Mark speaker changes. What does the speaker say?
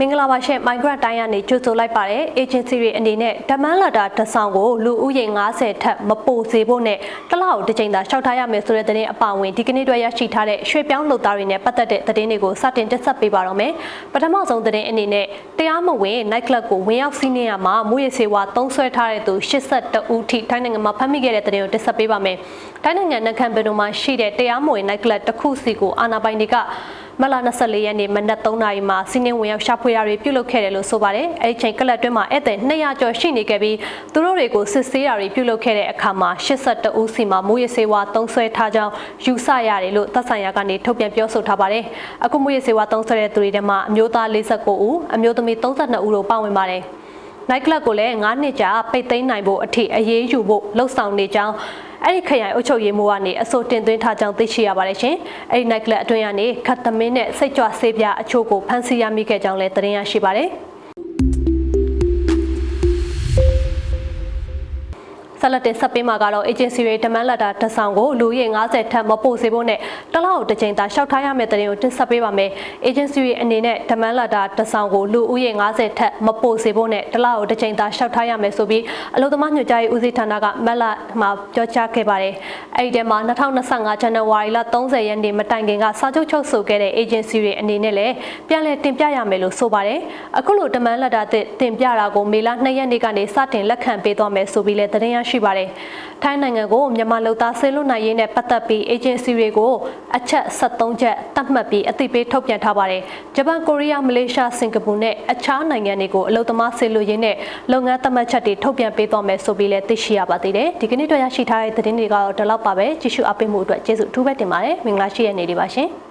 Speaker 1: မင်္ဂလာပါရှင် Migrant တိုင်းကနေကြိုဆိုလိုက်ပါတယ် agency တွေအနေနဲ့ဓမန်းလက်တာတစ်ဆောင်ကိုလူဦးရေ90ထက်မပိုစေဖို့နဲ့တစ်လောက်တစ်ကြိမ်သာရှောက်ထားရမယ်ဆိုတဲ့သတင်းအပါအဝင်ဒီကနေ့တွေ့ရရှိထားတဲ့ရွှေပြောင်းလုပ်သားတွေနဲ့ပတ်သက်တဲ့သတင်းတွေကိုစတင်တက်ဆက်ပေးပါတော့မယ်ပထမဆုံးသတင်းအနေနဲ့တရားမဝင် night club ကိုဝင်ရောက်စီးနင်းရမှာမူရစေဝါသုံးဆွဲထားတဲ့သူ82ဦးထိထိုင်းနိုင်ငံမှာဖမ်းမိခဲ့တဲ့သတင်းကိုတက်ဆက်ပေးပါမယ်ထိုင်းနိုင်ငံနက်ခမ်ပင်တို့မှာရှိတဲ့တရားမဝင် night club တစ်ခုစီကိုအာဏာပိုင်တွေက မလ24ရက်နေ့မနက်3နာရီမှာစီးနင်းဝင်ရောက်ရှာဖွေတာတွေပြုလုပ်ခဲ့တယ်လို့ဆိုပါတယ်။အဲဒီချိန်ကလပ်တွင်းမှာဧည့်သည်200ကျော်ရှိနေခဲ့ပြီးသူတို့တွေကိုစစ်ဆေးတာတွေပြုလုပ်ခဲ့တဲ့အခါမှာ82ဦးစီမှာမူရစေဝါသုံးဆွဲထားကြောင်းယူဆရတယ်လို့သက်ဆိုင်ရာကနေထုတ်ပြန်ပြောဆိုထားပါတယ်။အခုမူရစေဝါသုံးဆွဲတဲ့သူတွေထဲမှာအမျိုးသား49ဦးအမျိုးသမီး32ဦးတို့ပါဝင်ပါတယ်။ night club ကိုလည်း9နှစ်ကြာပိတ်သိမ်းနိုင်ဖို့အထိအရေးယူဖို့လှုံ့ဆော်နေကြောင်း အဲ့ဒီခရိုင်အုပ်ချုပ်ရေးမှူးကနေအဆိုတင်သွင်းထားကြောင်းသိရှိရပါတယ်ရှင်။အဲ့ဒီ night club အတွင်းကနေခတ်သမင်းနဲ့စိတ်ကြွဆေးပြားအချို့ကိုဖမ်းဆီးရမိခဲ့ကြောင်းလည်းသတင်းရရှိပါတယ်။ ဆက်လက်တင်ဆက်ပေးမှာကတော့ agency တွေ demand letter တစ်ဆောင်ကိုလူရည်90ထက်မပို့စေဖို့နဲ့တစ်လောက်တစ်ချိန်သာရှောက်ထားရမယ့်တဲ့ရင်ကိုတင်ဆက်ပေးပါမယ်။ agency တွေအနေနဲ့ demand letter တစ်ဆောင်ကိုလူဦးရေ90ထက်မပို့စေဖို့နဲ့တစ်လောက်တစ်ချိန်သာရှောက်ထားရမယ်ဆိုပြီးအလို့သမားညွှန်ကြားရေးဦးစီးဌာနကမက်လာမှာပြောကြားခဲ့ပါတယ်။အဲဒီထဲမှာ2025ဇန်နဝါရီလ30ရက်နေ့မတိုင်ခင်ကစာချုပ်ချုပ်ဆိုခဲ့တဲ့ agency တွေအနေနဲ့လည်းပြန်လည်တင်ပြရမယ်လို့ဆိုပါတယ်။အခုလို demand letter တင်ပြတာကိုမေလ2ရက်နေ့ကနေစတင်လက်ခံပေးသွားမယ်ဆိုပြီးလည်းသတင်းရရှိပါတယ်။ထိုင်းနိုင်ငံကိုမြန်မာလူသားဆေးလွတ်နိုင်ရေးနဲ့ပတ်သက်ပြီး agency တွေကိုအချက်73ချက်တတ်မှတ်ပြီးအသိပေးထုတ်ပြန်ထားပါတယ်။ဂျပန်၊ကိုရီးယား၊မလေးရှား၊စင်ကာပူနဲ့အခြားနိုင်ငံတွေကိုအလုပ်သမားဆေးလွတ်ရေးနဲ့လုပ်ငန်းသတ်မှတ်ချက်တွေထုတ်ပြန်ပေးသွားမယ်ဆိုပြီးလည်းသိရှိရပါသေးတယ်။ဒီကနေ့တော့ရရှိထားတဲ့သတင်းတွေကတော့ဒီလောက်ပါပဲ။ကြည့်ရှုအားပေးမှုအတွက်ကျေးဇူးအထူးပဲတင်ပါတယ်။မင်္ဂလာရှိတဲ့နေ့လေးပါရှင်။